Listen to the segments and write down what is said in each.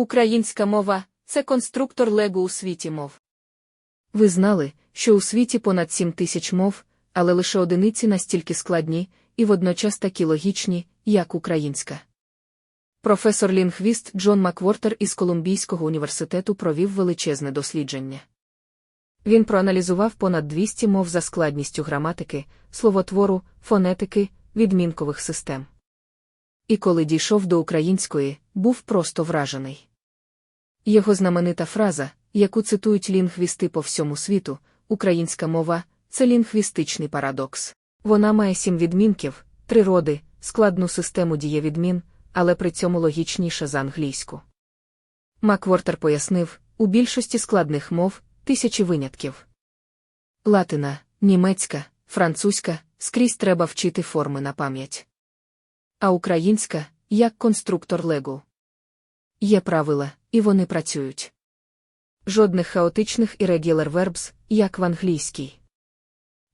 Українська мова це конструктор Лего у світі мов. Ви знали, що у світі понад 7 тисяч мов, але лише одиниці настільки складні і водночас такі логічні, як українська. Професор лінгвіст Джон Маквортер із Колумбійського університету провів величезне дослідження. Він проаналізував понад 200 мов за складністю граматики, словотвору, фонетики, відмінкових систем. І коли дійшов до української, був просто вражений. Його знаменита фраза, яку цитують лінгвісти по всьому світу, українська мова це лінгвістичний парадокс. Вона має сім відмінків, три роди, складну систему дієвідмін, але при цьому логічніша за англійську. Маквортер пояснив, у більшості складних мов тисячі винятків. Латина, німецька, французька скрізь треба вчити форми на пам'ять. А українська як конструктор Лего. Є правила, і вони працюють. Жодних хаотичних irregular verbs, як в англійській.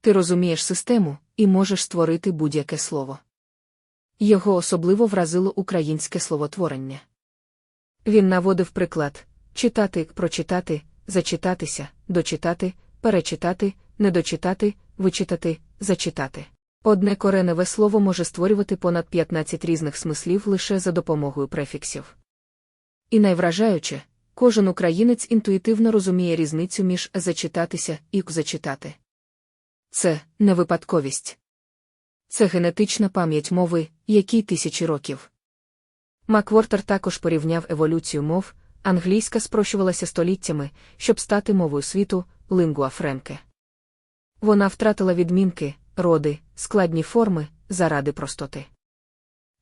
Ти розумієш систему і можеш створити будь-яке слово. Його особливо вразило українське словотворення. Він наводив приклад читати, прочитати, зачитатися, дочитати, перечитати, недочитати, вичитати, зачитати. Одне кореневе слово може створювати понад 15 різних смислів лише за допомогою префіксів. І найвражаюче, кожен українець інтуїтивно розуміє різницю між зачитатися і зачитати. Це не випадковість. Це генетична пам'ять мови, якій тисячі років. Маквортер також порівняв еволюцію мов, англійська спрощувалася століттями, щоб стати мовою світу, лингуа френке. Вона втратила відмінки, роди, складні форми заради простоти.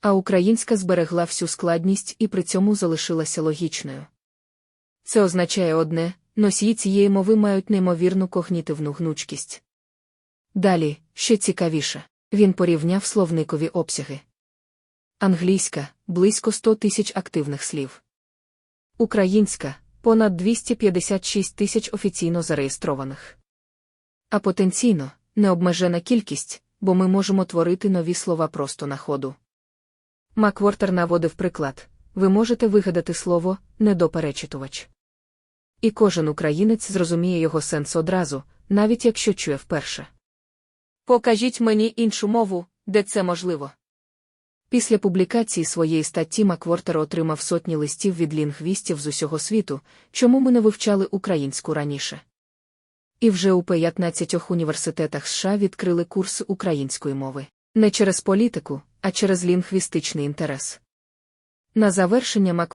А українська зберегла всю складність і при цьому залишилася логічною. Це означає одне носії цієї мови мають неймовірну когнітивну гнучкість. Далі, ще цікавіше, він порівняв словникові обсяги. Англійська близько 100 тисяч активних слів. Українська понад 256 тисяч офіційно зареєстрованих. А потенційно необмежена кількість, бо ми можемо творити нові слова просто на ходу. Маквортер наводив приклад ви можете вигадати слово недоперечитувач. І кожен українець зрозуміє його сенс одразу, навіть якщо чує вперше. Покажіть мені іншу мову, де це можливо. Після публікації своєї статті Маквортер отримав сотні листів від лінгвістів з усього світу, чому ми не вивчали українську раніше. І вже у 15 університетах США відкрили курси української мови. Не через політику, а через лінгвістичний інтерес. На завершення Мак